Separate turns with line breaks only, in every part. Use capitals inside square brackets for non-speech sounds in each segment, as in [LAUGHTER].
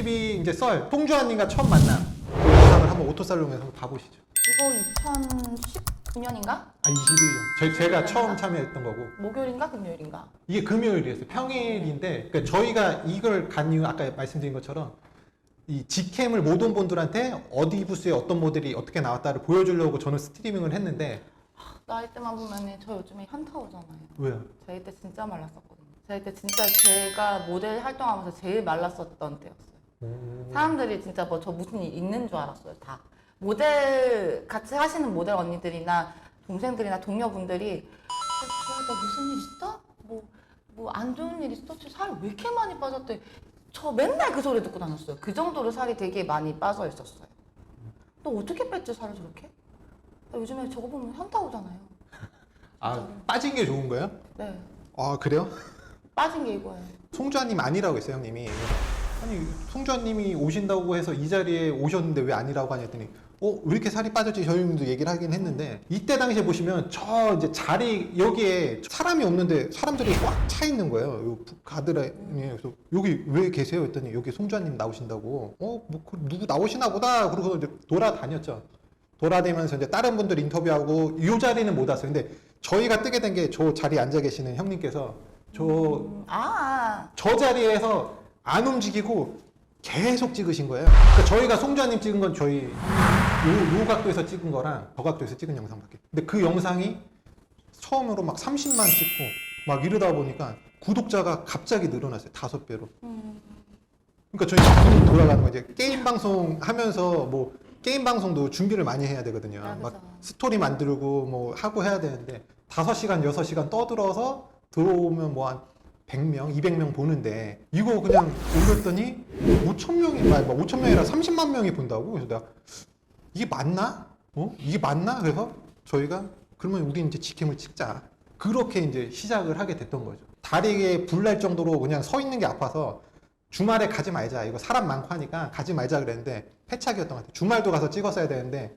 TV 이제 썰 송주환님과 처음 만남 그 영상을 한번 오토살롱에서 한번 봐보시죠.
이거 2019년인가?
아 21년. 저희 제가 처음 참여했던 거고
목요일인가 금요일인가?
이게 금요일이었어요. 평일인데 그러니까 저희가 이걸 간 이유 아까 말씀드린 것처럼 이 직캠을 모든 분들한테 어디 부스에 어떤 모델이 어떻게 나왔다를 보여주려고 저는 스트리밍을 했는데
나이 때만 보면 저 요즘에 현타 오잖아요.
왜요?
저희 때 진짜 말랐었거든요. 저희 때 진짜 제가 모델 활동하면서 제일 말랐었던 때였어요.
음.
사람들이 진짜 뭐 저 무슨 일 있는 줄 알았어요. 다 모델 같이 하시는 모델 언니들이나 동생들이나 동료분들이 저 무슨 일 있어? 뭐뭐 안 좋은 일 있어? 살 왜 이렇게 많이 빠졌대? 저 맨날 그 소리 듣고 다녔어요. 그 정도로 살이 되게 많이 빠져 있었어요. 너 어떻게 뺐지 살을 저렇게? 나 요즘에 저거 보면 현타 오잖아요.
아 빠진 게 좋은 거예요?
네,
아 그래요?
빠진 게 이거예요.
송주환님 아니라고 했어요 형님이. 아니 송주환님이 오신다고 해서 이 자리에 오셨는데 왜 아니라고 하냐 했더니 어 왜 이렇게 살이 빠졌지 저희 형님도 얘기를 하긴 했는데 이때 당시에 보시면 저 이제 자리 여기에 사람이 없는데 사람들이 꽉 차 있는 거예요. 요 가드라인에 그래서 여기 왜 계세요? 했더니 여기 송주환님 나오신다고. 어뭐 누구 나오시나 보다. 그러고 이제 돌아다녔죠. 돌아다니면서 이제 다른 분들 인터뷰하고 이 자리는 못 왔어요. 근데 저희가 뜨게 된 게 저 자리에 앉아 계시는 형님께서 저
음, 아,
저 자리에서 안 움직이고 계속 찍으신 거예요. 그러니까 저희가 송주환님 찍은 건 저희 요, 요 각도에서 찍은 거랑 저 각도에서 찍은 영상밖에. 근데 그 영상이 처음으로 막 30만 찍고 막 이러다 보니까 구독자가 갑자기 늘어났어요. 다섯 배로.
음,
그러니까 저희 돌아가는 거죠. 게임 방송 하면서 뭐 게임 방송도 준비를 많이 해야 되거든요.
아,
막
그죠.
스토리 만들고 뭐 하고 해야 되는데 5시간, 6시간 떠들어서 들어오면 뭐 한 100명, 200명 보는데 이거 그냥 올렸더니 5천 명이 아니 뭐 5천 명이라 30만 명이 본다고. 그래서 내가 이게 맞나? 어? 이게 맞나? 그래서 저희가 그러면 우리 이제 직캠을 찍자. 그렇게 이제 시작을 하게 됐던 거죠. 다리에 불 날 정도로 그냥 서 있는 게 아파서 주말에 가지 말자. 이거 사람 많고 하니까 가지 말자 그랬는데 패착이었던 것 같아요. 주말도 가서 찍었어야 되는데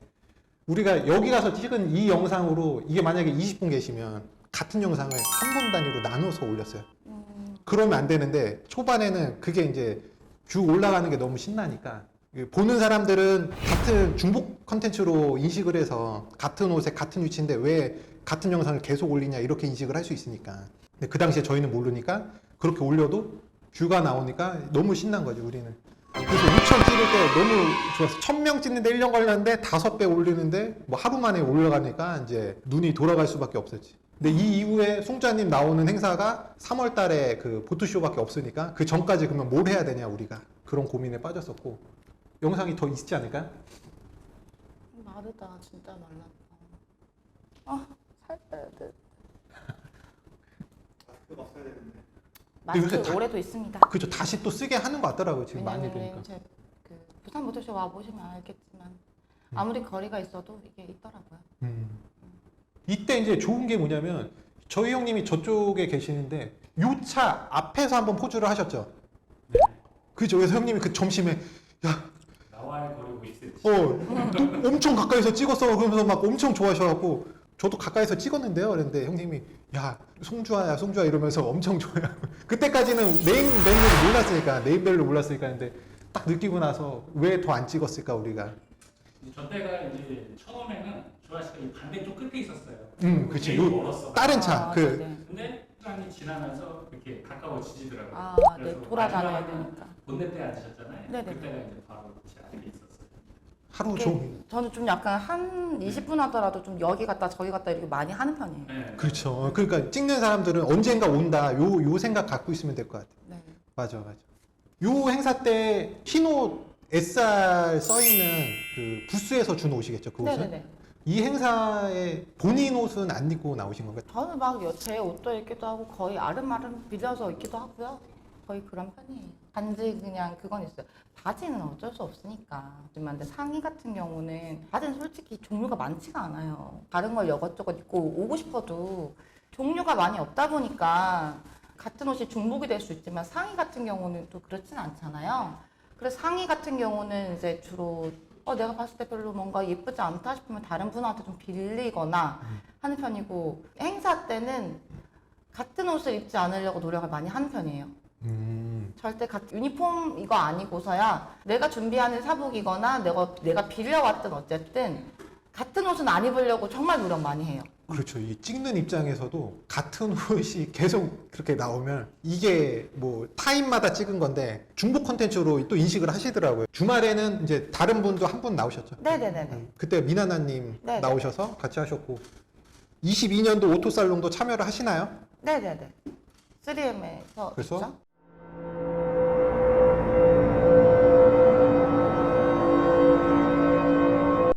우리가 여기 가서 찍은 이 영상으로 이게 만약에 20분 계시면 같은 영상을 3분 단위로 나눠서 올렸어요.
음,
그러면 안 되는데 초반에는 그게 이제 뷰 올라가는 게 너무 신나니까 보는 사람들은 같은 중복 컨텐츠로 인식을 해서 같은 옷에 같은 위치인데 왜 같은 영상을 계속 올리냐 이렇게 인식을 할 수 있으니까. 근데 그 당시에 저희는 모르니까 그렇게 올려도 뷰가 나오니까 너무 신난 거죠 우리는. 그래서 6천 찍을 때 너무 좋았어 1000명 찍는데 1년 걸렸는데 다섯 배 올리는데 뭐 하루 만에 올라가니까 이제 눈이 돌아갈 수밖에 없었지 근데 이 이후에 송자님 나오는 행사가 3월 달에 그 보트쇼밖에 없으니까 그 전까지 그러면 뭘 해야 되냐 우리가 그런 고민에 빠졌었고 영상이 더 있지 않을까요?
마르다 진짜 말랐다. 아, 살 빼야 돼. 마스크
요새 다-
올해도 있습니다.
그죠 다시 또 쓰게 하는 것 같더라고요 지금 많이
왜냐면
되니까
제그 부산 모터쇼 와 보시면 알겠지만 아무리 거리가 있어도 이게 있더라고요.
음. 이때 이제 좋은 게 뭐냐면 저희 형님이 저쪽에 계시는데 요 차 앞에서 한번 포즈를 하셨죠 그죠 그래서 형님이 그 점심에 야
나와의 거리 50cm.
어, 또 엄청 가까이서 찍었어. 그러면서 막 엄청 좋아하셔갖고, 저도 가까이서 찍었는데요. 그랬는데 형님이, 야, 송주아야, 송주아 이러면서 엄청 좋아요. [LAUGHS] 그때까지는 네임밸류를 몰랐으니까, 네임밸류 몰랐으니까 했는데, 딱 느끼고 나서 왜 더 안 찍었을까, 우리가.
저 때가 이제 처음에는 씨가 이 반대쪽 끝에 있었어요.
음, 그치. 요
멀었어.
다른 차,
아,
그,
네네.
근데 시간이 지나면서 이렇게 가까워지더라고요.
아, 네,
그래서
돌아다녀야 되니까.
본넷 때 앉으셨잖아요.
네네.
그때가 이제 바로 제 앞에 있었어요.
하루 종일.
저는 좀 약간 한 20분 하더라도 좀 여기 갔다 저기 갔다 이렇게 많이 하는 편이에요.
네.
그렇죠. 그러니까 찍는 사람들은 언젠가 온다. 요, 요 생각 갖고 있으면 될 것 같아.
네.
맞아, 맞아. 요 행사 때 흰옷 SR 써 있는 그 부스에서 준 옷이겠죠, 그 옷은?
네네네.
이 행사에 본인 옷은 안 입고 나오신 건가요?
저는 막제 옷도 입기도 하고 거의 아름아름 빌려서 입기도 하고요. 거의 그런 편이에요. 단지 그냥 그건 있어요. 바지는 어쩔 수 없으니까. 하지만 상의 같은 경우는 바지는 솔직히 종류가 많지가 않아요. 다른 걸 이것저것 입고 오고 싶어도 종류가 많이 없다 보니까 같은 옷이 중복이 될 수 있지만 상의 같은 경우는 또 그렇진 않잖아요. 그래서 상의 같은 경우는 이제 주로 어, 내가 봤을 때 별로 뭔가 예쁘지 않다 싶으면 다른 분한테 좀 빌리거나 하는 편이고 행사 때는 같은 옷을 입지 않으려고 노력을 많이 하는 편이에요.
음.
절대 같 유니폼 이거 아니고서야 내가 준비하는 사복이거나 내가 내가 빌려왔든 어쨌든 같은 옷은 안 입으려고 정말 노력 많이 해요.
그렇죠. 이 찍는 입장에서도 같은 [LAUGHS] 옷이 계속 그렇게 나오면 이게 뭐 타임마다 찍은 건데 중복 컨텐츠로 또 인식을 하시더라고요. 주말에는 이제 다른 분도 한 분 나오셨죠.
네네네네.
음, 그때 미나나님
네네.
나오셔서 같이 하셨고 22년도 오토살롱도 참여를 하시나요?
네네네. 3M에서
그래서?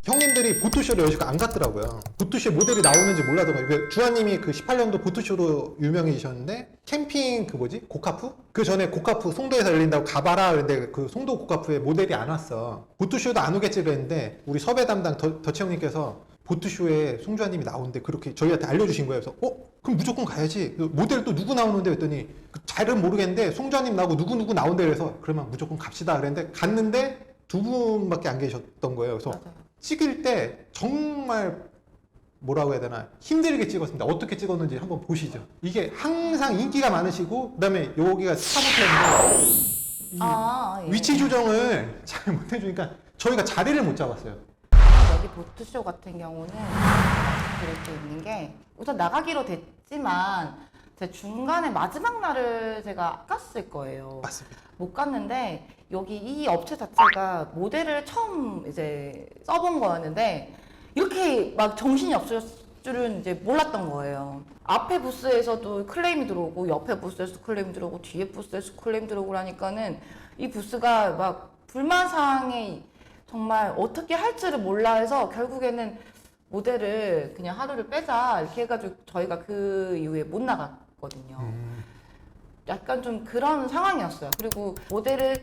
형님들이 보토쇼를 여지껏 안 갔더라고요. 보토쇼 모델이 나오는지 몰라더라고요. 그 주하님이 그 18년도 보토쇼로 유명해지셨는데 캠핑 그 뭐지 고카프? 그 전에 고카프 송도에서 열린다고 가봐라 그랬는데 그 송도 고카프에 모델이 안 왔어. 보토쇼도 안 오겠지 그랬는데 우리 섭외 담당 더, 더치 형님께서 보트쇼에 송주환님이 나오는데 그렇게 저희한테 알려주신 거예요. 그래서 어 그럼 무조건 가야지. 그 모델 또 누구 나오는데 그랬더니 그 잘은 모르겠는데 송주환님 나오고 누구 누구 나온대 그래서 그러면 무조건 갑시다 그랬는데 갔는데 두 분밖에 안 계셨던 거예요. 그래서
맞아요.
찍을 때 정말 뭐라고 해야 되나 힘들게 찍었습니다. 어떻게 찍었는지 한번 보시죠. 이게 항상 인기가 많으시고 그다음에 여기가 스타벅스인데 이
아, 예.
위치 조정을 [LAUGHS] 잘 못 해주니까 저희가 자리를 못 잡았어요.
여기 보트쇼 같은 경우는 그럴 수 있는 게 우선 나가기로 됐지만 제 중간에 마지막 날을 제가 깠을 거예요.
맞습니다.
못 갔는데 여기 이 업체 자체가 모델을 처음 이제 써본 거였는데 이렇게 막 정신이 없을 줄은 이제 몰랐던 거예요. 앞에 부스에서도 클레임이 들어오고 옆에 부스에서 클레임 들어오고 뒤에 부스에서 클레임 들어오고 하니까는 이 부스가 막 불만 사항이 정말 어떻게 할지를 몰라 해서 결국에는 모델을 그냥 하루를 빼자 이렇게 해가지고 저희가 그 이후에 못 나갔거든요.
음.
약간 좀 그런 상황이었어요. 그리고 모델을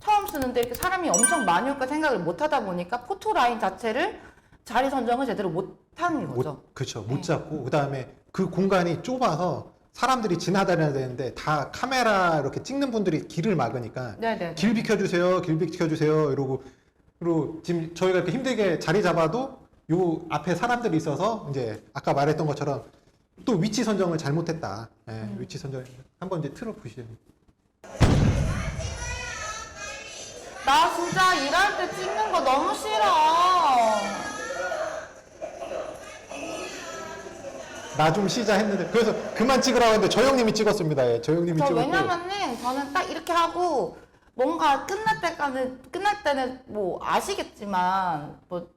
처음 쓰는데 이렇게 사람이 엄청 많이 올까 생각을 못 하다 보니까 포토 라인 자체를 자리 선정을 제대로 못한 거죠.
못, 그렇죠. 못
네.
잡고 그다음에 그 공간이 좁아서 사람들이 지나다녀야 되는데 다 카메라 이렇게 찍는 분들이 길을 막으니까
네네.
길 비켜주세요, 길 비켜주세요 이러고 그리고 지금 저희가 이렇게 힘들게 자리 잡아도 요 앞에 사람들이 있어서 이제 아까 말했던 것처럼 또 위치 선정을 잘못했다. 예,
음.
위치 선정 한번 이제 틀어 보시죠.
나 진짜 일할 때 찍는 거 너무 싫어.
나 좀 쉬자 했는데 그래서 그만 찍으라고 했는데 저 형님이 찍었습니다. 예, 저 형님이
저
찍었고
왜냐면은 저는 딱 이렇게 하고 뭔가 끝날 때까지 끝날 때는 뭐 아시겠지만 뭐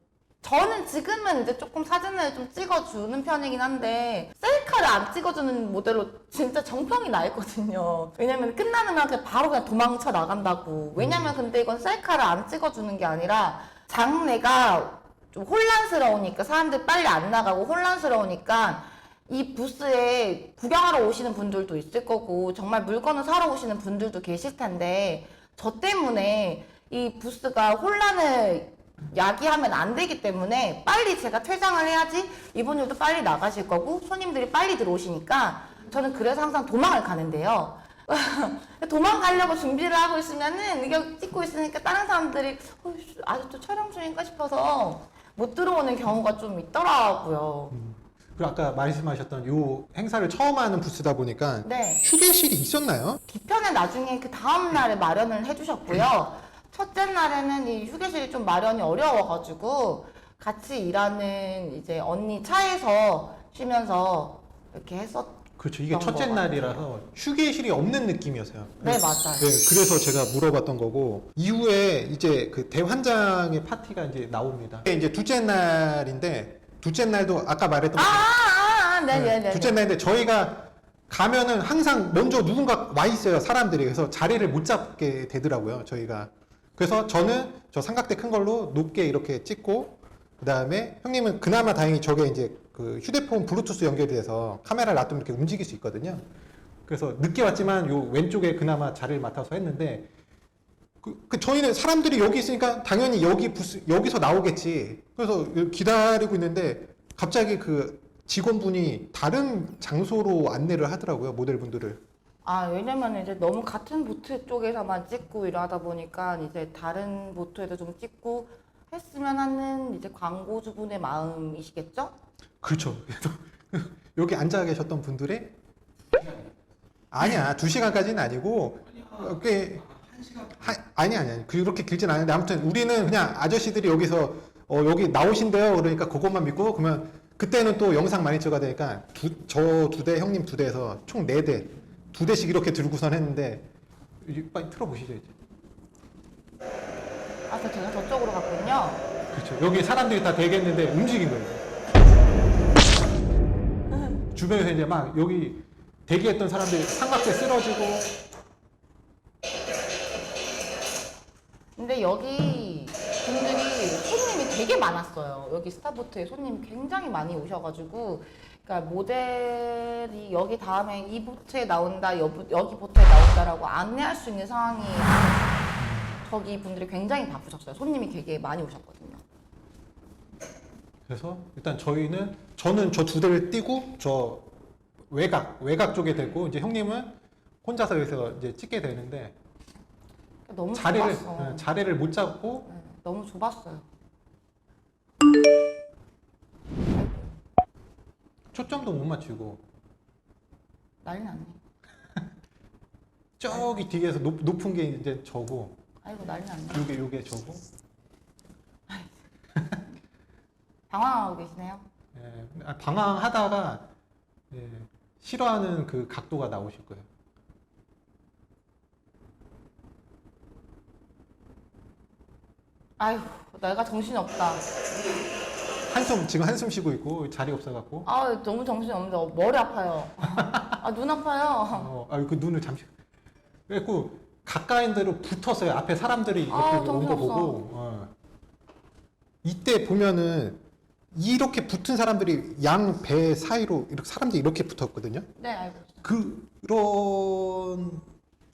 저는 지금은 이제 조금 사진을 좀 찍어주는 편이긴 한데 셀카를 안 찍어주는 모델로 진짜 정평이 나 있거든요. 왜냐면 끝나는 날 그냥 바로 그냥 도망쳐 나간다고. 왜냐면 근데 이건 셀카를 안 찍어주는 게 아니라 장내가 좀 혼란스러우니까 사람들 빨리 안 나가고 혼란스러우니까 이 부스에 구경하러 오시는 분들도 있을 거고 정말 물건을 사러 오시는 분들도 계실 텐데 저 때문에 이 부스가 혼란을 야기하면 안 되기 때문에 빨리 제가 퇴장을 해야지 이분들도 빨리 나가실 거고 손님들이 빨리 들어오시니까 저는 그래서 항상 도망을 가는데요. [LAUGHS] 도망가려고 준비를 하고 있으면은 이게 찍고 있으니까 다른 사람들이 아직도 촬영 중인가 싶어서 못 들어오는 경우가 좀 있더라고요.
그리고 아까 말씀하셨던 요 행사를 처음 하는 부스다 보니까
네.
휴게실이 있었나요?
뒤편에 나중에 그 다음 날에 마련을 해주셨고요. 첫째 날에는 이 휴게실이 좀 마련이 어려워가지고 같이 일하는 이제 언니 차에서 쉬면서 이렇게 했었.
그렇죠. 이게 첫째
거
날이라서 휴게실이 없는 느낌이었어요.
네 맞아요.
네, 그래서 제가 물어봤던 거고 이후에 이제 그 대환장의 파티가 이제 나옵니다. 이게 이제 둘째 날인데 둘째 날도 아까 말했던
아,
것처럼
아, 아,
네,
네네네.
둘째 날인데 저희가 가면은 항상 먼저 누군가 와 있어요 사람들이 그래서 자리를 못 잡게 되더라고요 저희가 그래서 저는 저 삼각대 큰 걸로 높게 이렇게 찍고 그 다음에 형님은 그나마 다행히 저게 이제 그 휴대폰 블루투스 연결이 돼서 카메라를 놔두면 이렇게 움직일 수 있거든요 그래서 늦게 왔지만 요 왼쪽에 그나마 자리를 맡아서 했는데 그, 그 저희는 사람들이 여기 있으니까 당연히 여기 부스 여기서 나오겠지. 그래서 기다리고 있는데 갑자기 그 직원분이 다른 장소로 안내를 하더라고요 모델분들을.
아 왜냐면 이제 너무 같은 보트 쪽에서만 찍고 이러다 보니까 이제 다른 보트에도 좀 찍고 했으면 하는 이제 광고주분의 마음이시겠죠?
그렇죠. [LAUGHS] 여기 앉아 계셨던 분들의 아니야 두 시간까지는 아니고 어, 꽤 하, 아니 아니 아니 그렇게 길진 않은데 아무튼 우리는 그냥 아저씨들이 여기서 어, 여기 나오신대요 그러니까 그것만 믿고 그러면 그때는 또 영상 많이 찍어야 되니까 저 두 대 형님 두 대에서 총 네 대 두 대씩 이렇게 들고선 했는데 이제 빨리 틀어보시죠 이제
아 그래서 제가 저쪽으로 갔군요.
그렇죠 여기 사람들이 다 되겠는데 움직인 거예요 주변에서 이제 막 여기 대기했던 사람들이 삼각대 쓰러지고
근데 여기 분들이 손님이 되게 많았어요. 여기 스타보트에 손님이 굉장히 많이 오셔가지고, 그러니까 모델이 여기 다음에 이 보트에 나온다, 여부- 여기 보트에 나온다라고 안내할 수 있는 상황이 저기 분들이 굉장히 바쁘셨어요. 손님이 되게 많이 오셨거든요.
그래서 일단 저희는 저는 저 두 대를 띄고 저 외곽 외곽 쪽에 대고 이제 형님은 혼자서 여기서 이제 찍게 되는데
너무
자리를
좁았어.
예, 자리를 못 잡고
네, 너무 좁았어요.
초점도 못 맞추고
난리 났네.
저기 뒤에서 높, 높은 게 이제 저고
아이고 난리 났네.
요게 요게 저고 [LAUGHS]
당황하고 계시네요.
예, 아, 방황하다가 예, 싫어하는 그 각도가 나오실 거예요.
아이고 내가 정신이 없다.
한숨 지금 한숨 쉬고 있고 자리 없어갖고
아 너무 정신이 없는데 어, 머리 아파요. 아 눈 아파요.
어, 아, 그 눈을 잠시. 그래갖고 가까운 데로 붙었어요. 앞에 사람들이 이렇게
아,
온 거
정신없어.
보고. 어. 이때 보면은 이렇게 붙은 사람들이 양 배 사이로 이렇게 사람들이 이렇게 붙었거든요.
네 알고 있어요.
그런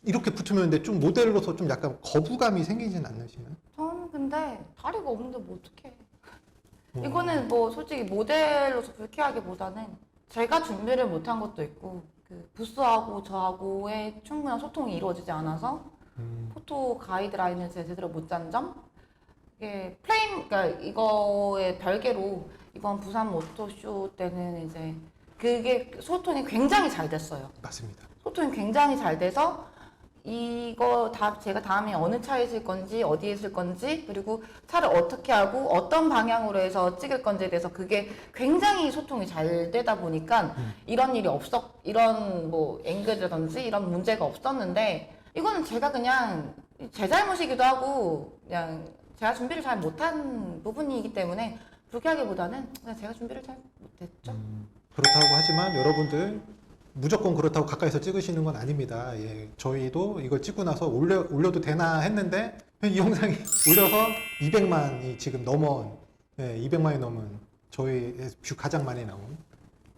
이렇게 붙으면 근데 좀 모델로서 좀 약간 거부감이 생기진 않으시나요?
저는 근데 다리가 없는데 뭐 어떡해.
어.
이거는 뭐 솔직히 모델로서 불쾌하기보다는 제가 준비를 못한 것도 있고 그 부스하고 저하고의 충분한 소통이 이루어지지 않아서
음,
포토 가이드라인을 제대로 못 짠 점? 이게 플레임, 그러니까 이거에 별개로 이번 부산 모토쇼 때는 이제 그게 소통이 굉장히 잘 됐어요.
맞습니다.
소통이 굉장히 잘 돼서 이거 다 제가 다음에 어느 차에 있을 건지 어디에 있을 건지 그리고 차를 어떻게 하고 어떤 방향으로 해서 찍을 건지에 대해서 그게 굉장히 소통이 잘 되다 보니까 이런 일이 없었 이런 뭐 앵글이라든지 이런 문제가 없었는데 이거는 제가 그냥 제 잘못이기도 하고 그냥 제가 준비를 잘 못한 부분이기 때문에 불쾌하기보다는 그냥 제가 준비를 잘 못했죠.
음, 그렇다고 하지만 여러분들 무조건 그렇다고 가까이서 찍으시는 건 아닙니다. 예, 저희도 이걸 찍고 나서 올려, 올려도 되나 했는데 [LAUGHS] 이 영상이 [LAUGHS] 올려서 200만이 지금 넘은 예, 200만이 넘은 저희 뷰 가장 많이 나온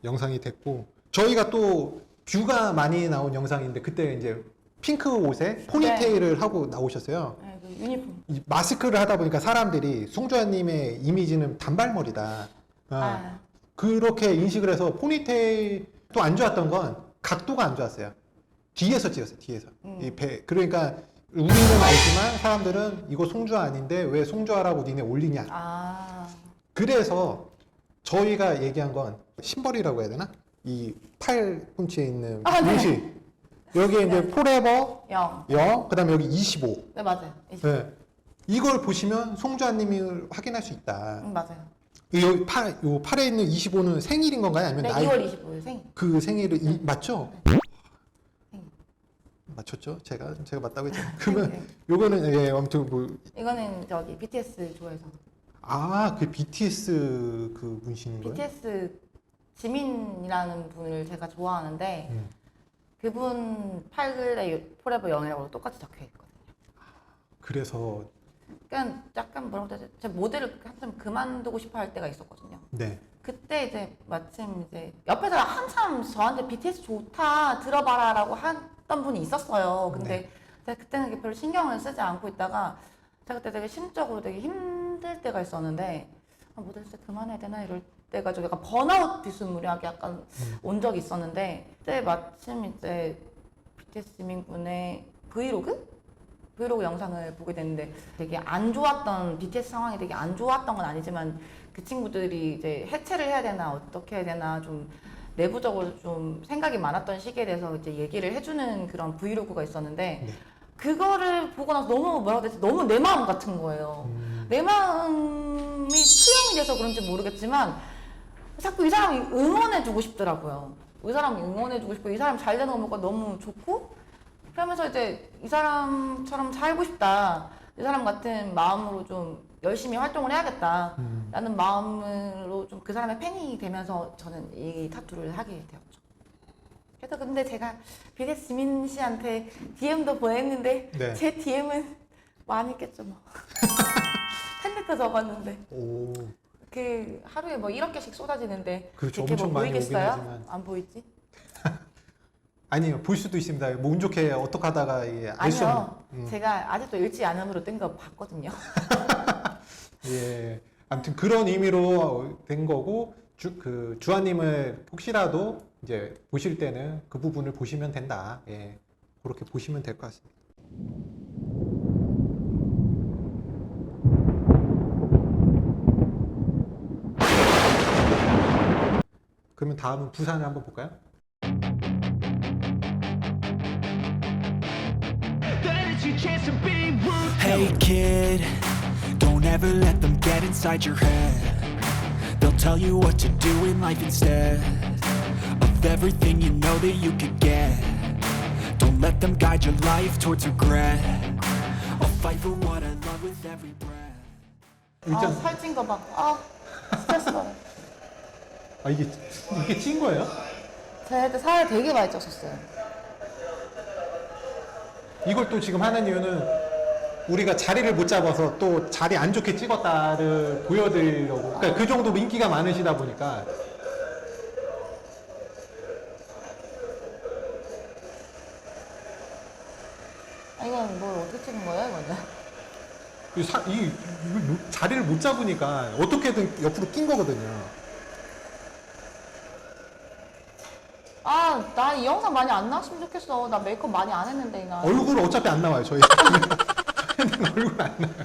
영상이 됐고 저희가 또 뷰가 많이 나온 영상인데 그때 이제 핑크 옷에 포니테일을 하고 나오셨어요.
네, 그 유니폼.
이 마스크를 하다 보니까 사람들이 송주환님의 이미지는 단발머리다. 어,
아,
그렇게 인식을 해서 포니테일 도안 좋았던 건 각도가 안 좋았어요. 뒤에서 찍었어요, 뒤에서.
음.
이 배, 그러니까 우리는 알지만 사람들은 이거 송주아 아닌데 왜 송주아라고 니네 올리냐.
아.
그래서 저희가 얘기한 건 심벌이라고 해야 되나? 이 팔꿈치에 있는
아, 네.
여기에 이제 포레버
영.
0, 그 다음에 여기 25.
네, 맞아요. 이제.
네. 이걸 보시면 송주아님을 확인할 수 있다.
응, 맞아요.
이 여기 팔, 요 팔에 있는 25는 생일인 건가요? 아니면
네,
나이?
2월 25일 생일.
그 생일을 이, 맞죠?
생일.
맞췄죠? 제가 제가 맞다고 했잖아요. 그러면
네.
요거는 예 아무튼 뭐
이거는 저기 BTS 좋아해서.
아, 그 BTS 그 문신인 거예요?
BTS 지민이라는 분을 제가 좋아하는데
음.
그분 팔글에 포레버 영이라고 똑같이 적혀 있거든요.
그래서
약간 약간 뭐라고 해야 되지? 제가 모델을 한참 그만두고 싶어 할 때가 있었거든요.
네.
그때 이제 마침 이제 옆에서 한참 저한테 BTS 좋다 들어봐라라고 했던 분이 있었어요. 근데 제가 그때는 별로 신경을 쓰지 않고 있다가 제가 그때 되게 심적으로 되게 힘들 때가 있었는데 아, 모델 진짜 그만해야 되나 이럴 때가 좀 약간 번아웃 비스무리하게 약간 온 적이 있었는데 그때 마침 이제 BTS 지민군의 브이로그? 브이로그 영상을 보게 됐는데 되게 안 좋았던 BTS 상황이 되게 안 좋았던 건 아니지만 그 친구들이 이제 해체를 해야 되나 어떻게 해야 되나 좀 내부적으로 좀 생각이 많았던 시기에 대해서 이제 얘기를 해주는 그런 브이로그가 있었는데
네.
그거를 보고 나서 너무 뭐라고 해야 되지 너무 내 마음 같은 거예요.
음,
내 마음이 투영이 돼서 그런지 모르겠지만 자꾸 이 사람이 응원해주고 싶더라고요. 이 사람이 응원해주고 싶고 이 사람 잘 되는 거 보니까 너무 좋고 그러면서 이제 이 사람처럼 살고 싶다. 이 사람 같은 마음으로 좀 열심히 활동을 해야겠다.
음.
라는 마음으로 좀 그 사람의 팬이 되면서 저는 이 타투를 하게 되었죠. 그래서 근데 제가 비대 지민 씨한테 DM도 보냈는데
네.
제 DM은 많이 있겠죠 뭐. [LAUGHS] 팬레터 적었는데
오,
그 하루에 뭐 1억 개씩 쏟아지는데
그렇죠.
이렇게 뭐
엄청 많이 오긴
보이겠어요?
하지만.
안 보이지?
아니요, 볼 수도 있습니다. 뭐 운 좋게 어떻게 하다가 이게 알수
아니요.
없는. 음.
제가 아직도 일지 않음으로 뜬 거 봤거든요. [LAUGHS]
예. 아무튼 그런 의미로 된 거고 주, 그 주아님을 혹시라도 이제 보실 때는 그 부분을 보시면 된다. 예. 그렇게 보시면 될 것 같습니다. 그러면 다음은 부산을 한번 볼까요?
Hey kid, don't ever let them get inside your head. They'll tell you what to do in life instead of everything you know that you could get. Don't let them guide your life towards regret. I'll fight for what I love with every breath.
아, 살찐 거 봐. 아, 스트레스 받아.
아 이게 이게 찐 거예요?
제가 그때 살 되게 많이 쪘었어요.
이걸 또 지금 하는 이유는 우리가 자리를 못 잡아서 또 자리 안 좋게 찍었다를 보여드리려고. 그러니까 그 정도로 인기가 많으시다 보니까.
아, 이건 뭘 어떻게 찍은 거예요, 이거는?
이 사- 이, 못- 자리를 못 잡으니까 어떻게든 옆으로 낀 거거든요.
아, 나이 영상 많이 안 나왔으면 좋겠어. 나 메이크업 많이 안 했는데, 나.
얼굴 어차피 안 나와요, 저희. 저희는 [LAUGHS] 얼굴 안 나와요.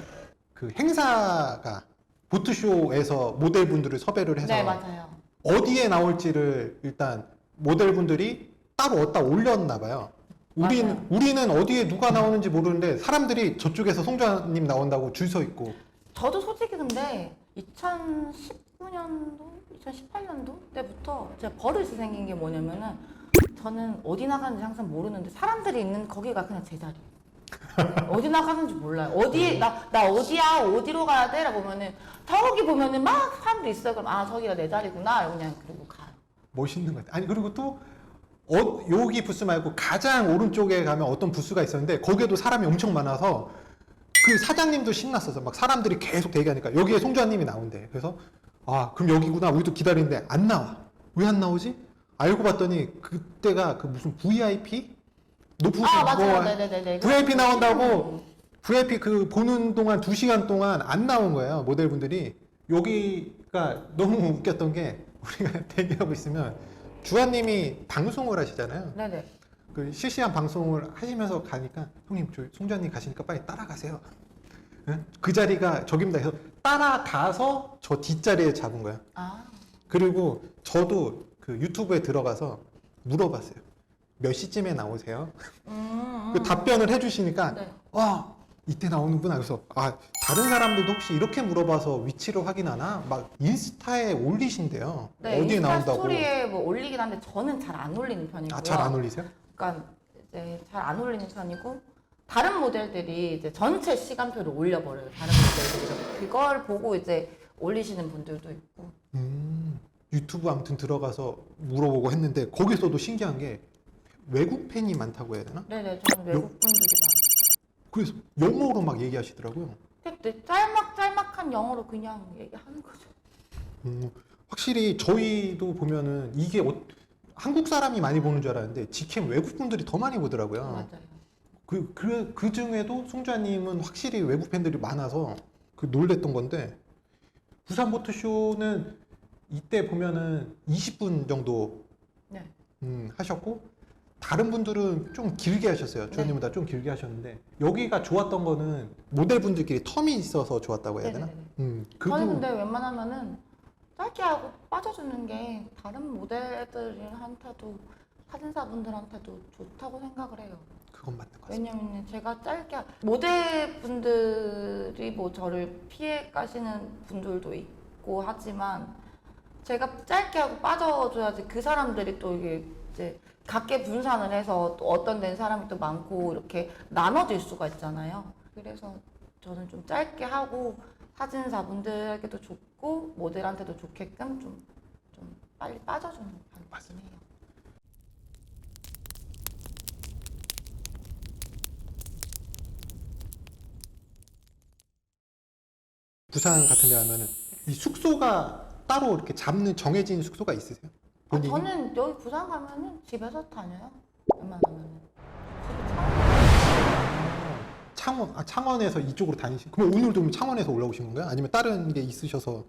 그 행사가 보트쇼에서 모델분들을 섭외를 해서
네, 맞아요.
어디에 나올지를 일단 모델분들이 따로 어디다 올렸나 봐요. 우리는
맞아요.
우리는 어디에 누가 나오는지 모르는데 사람들이 저쪽에서 송자님 나온다고 줄 서 있고
저도 솔직히 근데 2019년도, 2018년도 때부터 제가 버릇이 생긴 게 뭐냐면은 저는 어디 나가는지 항상 모르는데 사람들이 있는 거기가 그냥 제 자리예요. 어디 나가는지 몰라요. 어디 나, 나 어디야 어디로 가야 돼? 라고 보면은 저기 보면은 막 사람들이 있어요. 그럼 아 저기가 내 자리구나. 이러고 그냥 그러고 가요.
멋있는 것 같아요. 아니 그리고 또 어, 여기 부스 말고 가장 오른쪽에 가면 어떤 부스가 있었는데 거기에도 사람이 엄청 많아서 그 사장님도 신났어서 막 사람들이 계속 대기하니까 여기에 송주환님이 나온대. 그래서 아 그럼 여기구나 우리도 기다리는데 안 나와. 왜 안 나오지? 알고 봤더니 그때가 그 무슨 VIP 높으신
아 맞아요.
뭐
네네네네.
VIP 나온다고 VIP 그 보는 동안 두 시간 동안 안 나온 거예요 모델분들이 여기가 너무 웃겼던 게 우리가 [LAUGHS] 대기하고 있으면 주한님이 방송을 하시잖아요.
네네.
그 실시간 방송을 하시면서 가니까 형님 저 송주환님 가시니까 빨리 따라가세요. 응? 그 자리가 저깁니다 해서 따라가서 저 뒷자리에 잡은 거예요.
아
그리고 저도 그 유튜브에 들어가서 물어봤어요. 몇 시쯤에 나오세요?
음,
그 답변을 해주시니까
네.
와 이때 나오는구나 그래서 아 다른 사람들도 혹시 이렇게 물어봐서 위치를 확인하나 막 인스타에 올리신대요
네,
어디에
인스타
나온다고
스토리에 뭐 올리긴 한데 저는 잘 안 올리는 편이고요.
아 잘 안 올리세요?
그러니까 이제 잘 안 올리는 편이고 다른 모델들이 이제 전체 시간표를 올려버려요. 다른 모델들이 그걸 보고 이제 올리시는 분들도 있고.
음 유튜브 아무튼 들어가서 물어보고 했는데 거기서도 신기한 게 외국 팬이 많다고 해야 되나?
네네, 저는 외국 분들이 많아요.
그래서 영어로 막 얘기하시더라고요
근데 짤막 짤막한 영어로 그냥 얘기하는 거죠.
음, 확실히 저희도 보면은 이게 어- 한국 사람이 많이 보는 줄 알았는데 직캠 외국 분들이 더 많이 보더라고요.
맞아요.
그, 그, 그 중에도 송주아님은 확실히 외국 팬들이 많아서 그 놀랬던 건데 부산 보트쇼는 이때 보면은 20분 정도
네.
음, 하셨고 다른 분들은 좀 길게 하셨어요. 주원님보다 좀 길게 하셨는데 여기가 좋았던 거는 모델분들끼리 텀이 있어서 좋았다고 해야 되나?
네네네.
음, 그
저는
부분-
근데 웬만하면은 짧게 하고 빠져주는 게 다른 모델들한테도 사진사분들한테도 좋다고 생각을 해요.
그건 맞는 것 같습니다.
왜냐면 제가 짧게 하- 모델분들이 뭐 저를 피해 가시는 분들도 있고 하지만 제가 짧게 하고 빠져줘야지 그 사람들이 또 이게 이제 각계 분산을 해서 또 어떤 데는 사람이 또 많고 이렇게 나눠질 수가 있잖아요. 그래서 저는 좀 짧게 하고 사진사분들에게도 좋고 모델한테도 좋게끔 좀, 좀 빨리 빠져주는 편이긴 해요.
부산 같은 데 가면은 이 숙소가 따로 이렇게 잡는 정해진 숙소가 있으세요?
아,
본인이?
저는 여기 부산 가면은 집에서 다녀요. 웬만하면은. 차.
창원, 아, 창원에서 이쪽으로 다니시. 그럼 오늘도 그럼 창원에서 올라오신 건가요? 아니면 다른 게 있으셔서?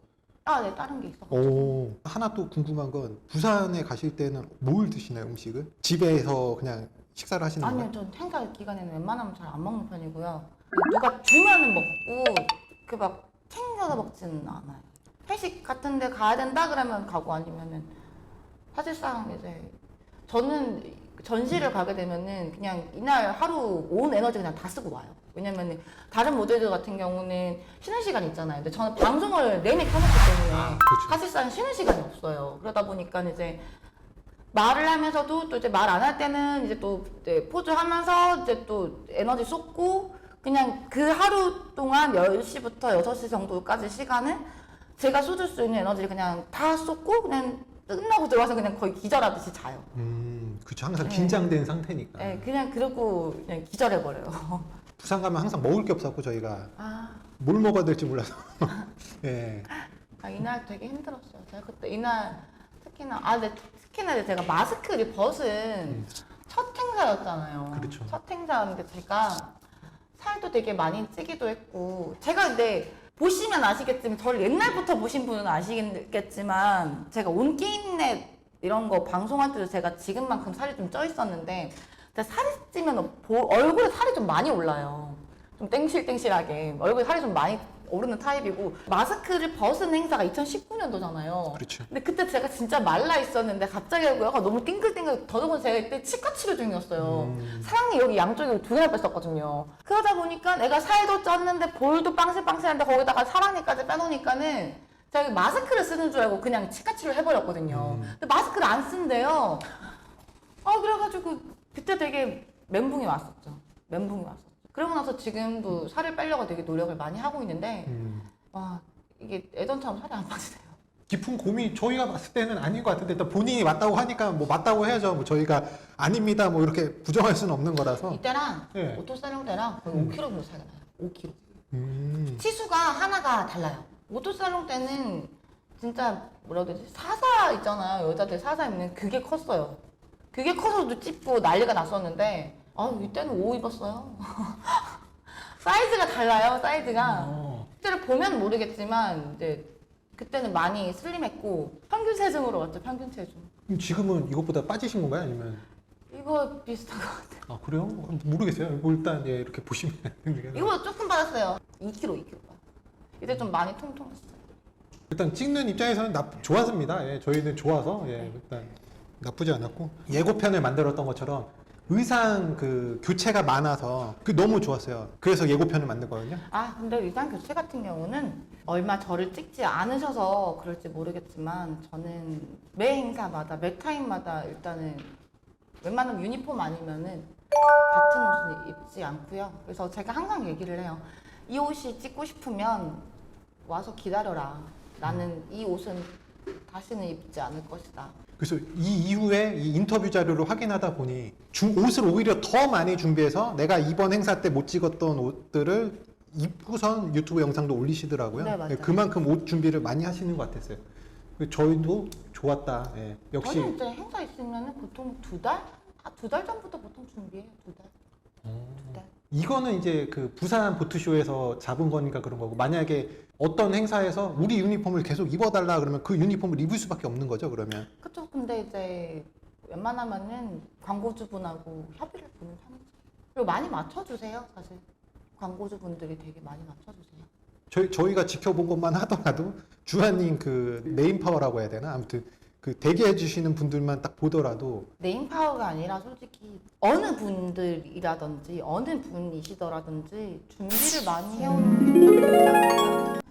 아, 네, 다른 게 있어.
오. 하나 또 궁금한 건 부산에 가실 때는 뭘 드시나요 음식을? 집에서 그냥 식사를 하시는
아니요,
건가요?
전 행사 기간에는 웬만하면 잘 안 먹는 편이고요. 누가 주면은 먹고 그 막 챙겨서 먹지는 않아요. 회식 같은 데 가야 된다 그러면 가고 아니면은 사실상 이제 저는 전시를 가게 되면은 그냥 이날 하루 온 에너지 그냥 다 쓰고 와요. 왜냐면은 다른 모델들 같은 경우는 쉬는 시간이 있잖아요. 근데 저는 방송을 내내 켜놓기 때문에
아, 그렇죠.
사실상 쉬는 시간이 없어요. 그러다 보니까 이제 말을 하면서도 또 이제 말 안 할 때는 이제 또 이제 포즈 하면서 이제 또 에너지 쏟고 그냥 그 하루 동안 10시부터 6시 정도까지 시간을 제가 쏟을 수 있는 에너지를 그냥 다 쏟고 그냥 끝나고 들어와서 그냥 거의 기절하듯이 자요.
음, 그렇죠. 항상
네.
긴장된 상태니까.
네, 그냥 그러고 그냥 기절해 버려요. [LAUGHS]
부산 가면 항상 먹을 게 없었고 저희가
아,
뭘 먹어야 될지 몰라서. [LAUGHS] 예.
아, 이날 되게 힘들었어요. 제가 그때 이날 특히나 아, 근데 특히나 제가 마스크를 벗은 첫 행사였잖아요.
그렇죠.
첫 행사였는데 제가 살도 되게 많이 찌기도 했고 제가 근데 보시면 아시겠지만 저를 옛날부터 보신 분은 아시겠지만 제가 온 게임넷 이런 거 방송할 때도 제가 지금만큼 살이 좀 쪄 있었는데 살이 찌면 보- 얼굴에 살이 좀 많이 올라요. 좀 땡실땡실하게 얼굴에 살이 좀 많이 오르는 타입이고 마스크를 벗은 행사가 2019년도잖아요.
그렇죠.
근데 그때 제가 진짜 말라 있었는데 갑자기 약간 너무 띵글띵글 더더군 제가 그때 치과 치료 중이었어요.
음.
사랑니 여기 양쪽에 두 개나 뺐었거든요. 그러다 보니까 내가 살도 쪘는데 볼도 빵실빵실한데 거기다가 사랑니까지 빼놓으니까는 제가 마스크를 쓰는 줄 알고 그냥 치과 치료 해버렸거든요.
음.
근데 마스크를 안 쓴대요. 아 그래가지고 그때 되게 멘붕이 왔었죠. 멘붕이 왔었죠. 그러고 나서 지금도 살을 빼려고 되게 노력을 많이 하고 있는데
음.
와 이게 예전처럼 살이 안 빠지네요.
깊은 고민 저희가 봤을 때는 아닌 것 같은데 일단 본인이 맞다고 하니까 뭐 맞다고 해야죠. 뭐 저희가 아닙니다. 뭐 이렇게 부정할 수는 없는 거라서.
이때랑
네.
오토 살롱 때랑 거의
음.
5kg 정도 차이가 나요. 5kg.
음.
치수가 하나가 달라요. 오토 살롱 때는 진짜 뭐라 해야 되지? 사사 있잖아요. 여자들 사사 입는 그게 컸어요. 그게 커서도 찝고 난리가 났었는데 아 이때는 5 입었어요. [LAUGHS] 사이즈가 달라요. 사이즈가.
어.
실제로 보면 모르겠지만 이제 그때는 많이 슬림했고 평균 체중으로 왔죠. 평균 체중.
그럼 지금은 이것보다 빠지신 건가요? 아니면
이거 비슷한 것 같아요.
아 그래요? 모르겠어요. 뭐 일단 예, 이렇게 보시면 [LAUGHS]
이거보다 조금 받았어요. 2kg, 2kg. 이때 좀 많이 통통했어요.
일단 찍는 입장에서는 나, 좋았습니다. 예, 저희는 좋아서 예, 일단 나쁘지 않았고 예고편을 만들었던 것처럼 의상 그 교체가 많아서 그 너무 좋았어요. 그래서 예고편을 만들거든요.
아, 근데 의상 교체 같은 경우는 얼마 저를 찍지 않으셔서 그럴지 모르겠지만 저는 매 행사마다 매 타임마다 일단은 웬만하면 유니폼 아니면은 같은 옷을 입지 않고요. 그래서 제가 항상 얘기를 해요. 이 옷이 찍고 싶으면 와서 기다려라. 나는 이 옷은 다시는 입지 않을 것이다.
그래서 이 이후에 이 인터뷰 자료를 확인하다 보니 중, 옷을 오히려 더 많이 준비해서 내가 이번 행사 때 못 찍었던 옷들을 입고선 유튜브 영상도 올리시더라고요.
네, 맞아요.
예, 그만큼 옷 준비를 많이 하시는 것 같았어요. 그 저희도 좋았다. 예. 역시
저는 이제 행사 있으면 보통 두 달? 아, 두 달 전부터 보통 준비해요. 두 달. 두 달.
이거는 이제 그 부산 보트쇼에서 잡은 거니까 그런 거고 만약에 어떤 행사에서 우리 유니폼을 계속 입어달라 그러면 그 유니폼을 입을 수밖에 없는 거죠 그러면
그쵸. 근데 이제 웬만하면은 광고주분하고 협의를 보는 편이죠. 그리고 많이 맞춰주세요, 사실. 광고주분들이 되게 많이 맞춰주세요.
저희 저희가 지켜본 것만 하더라도 주한님 그 네임 파워라고 해야 되나 아무튼 그 대기해 주시는 분들만 딱 보더라도
네임 파워가 아니라 솔직히 어느 분들이라든지 어느 분이시더라든지 준비를 많이 해오는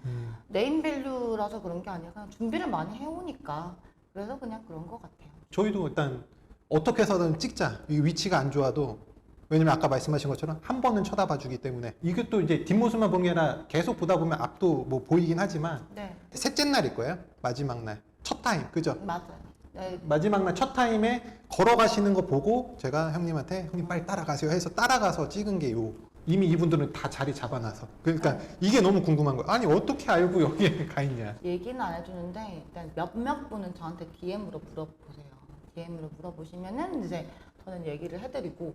네임 밸류라서 그런 게 아니라 그냥 준비를 많이 해오니까 그래서 그냥 그런 것 같아요.
저희도 일단 어떻게 해서든 찍자. 이 위치가 안 좋아도 왜냐면 아까 말씀하신 것처럼 한 번은 쳐다봐 주기 때문에. 이게 또 이제 뒷모습만 보는 게 아니라 계속 보다 보면 앞도 뭐 보이긴 하지만
네,
셋째 날일 거예요. 마지막 날 첫 타임 그죠?
맞아요. 네,
마지막 날 첫 타임에 걸어가시는 거 보고 제가 형님한테 형님 빨리 따라가세요. 해서 따라가서 찍은 게 요. 이미 이분들은 다 자리 잡아놔서. 그러니까 이게 너무 궁금한 거예요 아니 어떻게 알고 여기에 [LAUGHS] 가 있냐?
얘기는 안 해주는데 일단 몇몇 분은 저한테 DM으로 물어보세요. DM으로 물어보시면은 이제 저는 얘기를 해드리고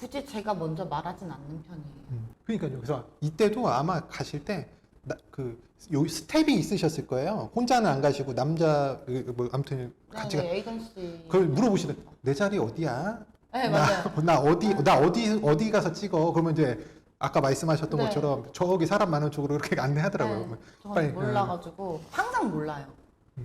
굳이 제가 먼저 말하진 않는 편이에요.
그러니까요. 그래서 이때도 아마 가실 때 그 요 스텝이 있으셨을 거예요 혼자는 안 가시고 남자 그, 뭐 아무튼 같이 가
네, 에이전시.
그걸 물어보시는 내 자리 어디야
네, 맞아요.
나, [LAUGHS] 나 어디 나 어디 어디 가서 찍어 그러면 이제 아까 말씀하셨던
네.
것처럼 저기 사람 많은 쪽으로 이렇게 [LAUGHS] 안내하더라고요
네, 저는
빨리, 음.
몰라가지고 항상 몰라요.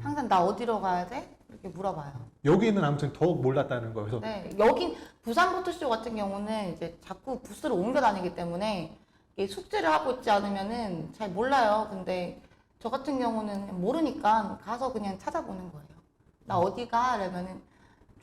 항상 나 어디로 가야 돼? 이렇게 물어봐요.
여기는 아무튼 더욱 몰랐다는 거예요. 그래서
네, 여긴 부산 포토쇼 같은 경우는 이제 자꾸 부스를 옮겨 다니기 때문에 숙제를 하고 있지 않으면은 잘 몰라요. 근데 저 같은 경우는 모르니까 가서 그냥 찾아보는 거예요. 나 어디 가? 이러면은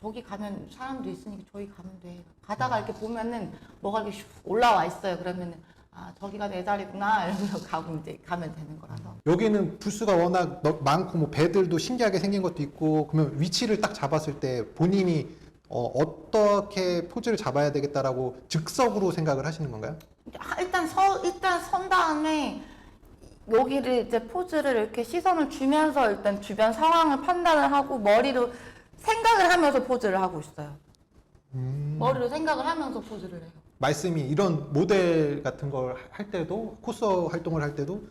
저기 가면 사람도 있으니까 저기 가면 돼. 가다가 이렇게 보면은 뭐가 이렇게 슉 올라와 있어요. 그러면은 아 저기가 내 자리구나 [LAUGHS] 이러면서 가고 이제 가면 되는 거라서.
여기는 부스가 워낙 너- 많고 뭐 배들도 신기하게 생긴 것도 있고 그러면 위치를 딱 잡았을 때 본인이 어, 어떻게 포즈를 잡아야 되겠다라고 즉석으로 생각을 하시는 건가요?
아, 일단 서 일단 선 다음에 여기를 이제 포즈를 이렇게 시선을 주면서 일단 주변 상황을 판단을 하고 머리로 생각을 하면서 포즈를 하고 있어요. 머리로 생각을 하면서 포즈를 해요.
말씀이 이런 모델 같은 걸 할 때도 코스 활동을 할 때도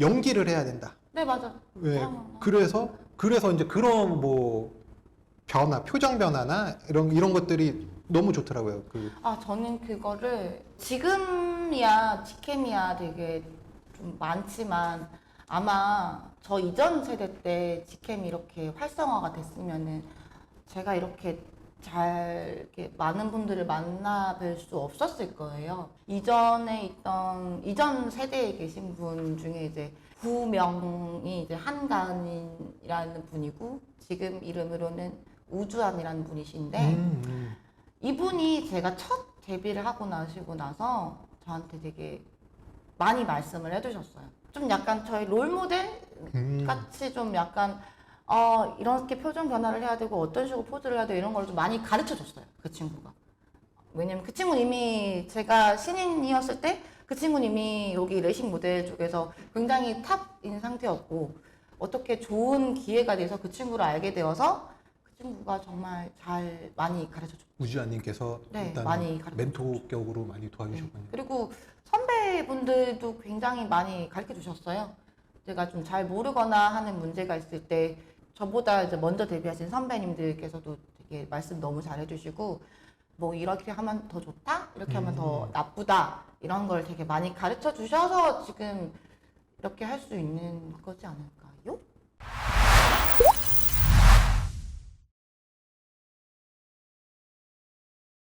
연기를 해야 된다.
네 맞아.
왜?
어,
그래서 그래서 이제 그런 뭐 변화, 표정 변화나 이런 이런 것들이 너무 좋더라고요. 그
아 저는 그거를 지금이야 직캠이야 되게 좀 많지만 아마 저 이전 세대 때 직캠이 이렇게 활성화가 됐으면은 제가 이렇게 잘 이렇게 많은 분들을 만나 뵐 수 없었을 거예요. 이전에 있던 이전 세대에 계신 분 중에 이제 구명이 이제 한가은이라는 분이고 지금 이름으로는 우주안이라는 분이신데
음, 음.
이분이 제가 첫 데뷔를 하고 나시고 나서 저한테 되게 많이 말씀을 해주셨어요. 좀 약간 저희 롤 모델
음.
같이 좀 약간 어 이렇게 표정 변화를 해야 되고 어떤 식으로 포즈를 해야 되고 이런 걸 좀 많이 가르쳐 줬어요. 그 친구가. 왜냐면 그 친구는 이미 제가 신인이었을 때 그 친구는 이미 여기 레이싱 모델 쪽에서 굉장히 탑인 상태였고 어떻게 좋은 기회가 돼서 그 친구를 알게 되어서 그 친구가 정말 잘 많이 가르쳐 줬어요.
우주아님께서
네,
일단
많이 가르쳐
멘토 격으로 많이 도와주셨군요.
그리고 선배분들도 굉장히 많이 가르쳐 주셨어요. 제가 좀 잘 모르거나 하는 문제가 있을 때 저보다 이제 먼저 데뷔하신 선배님들께서도 되게 말씀 너무 잘 해 주시고 뭐 이렇게 하면 더 좋다, 이렇게 하면 더 나쁘다 이런 걸 되게 많이 가르쳐 주셔서 지금 이렇게 할 수 있는 거지 않을까.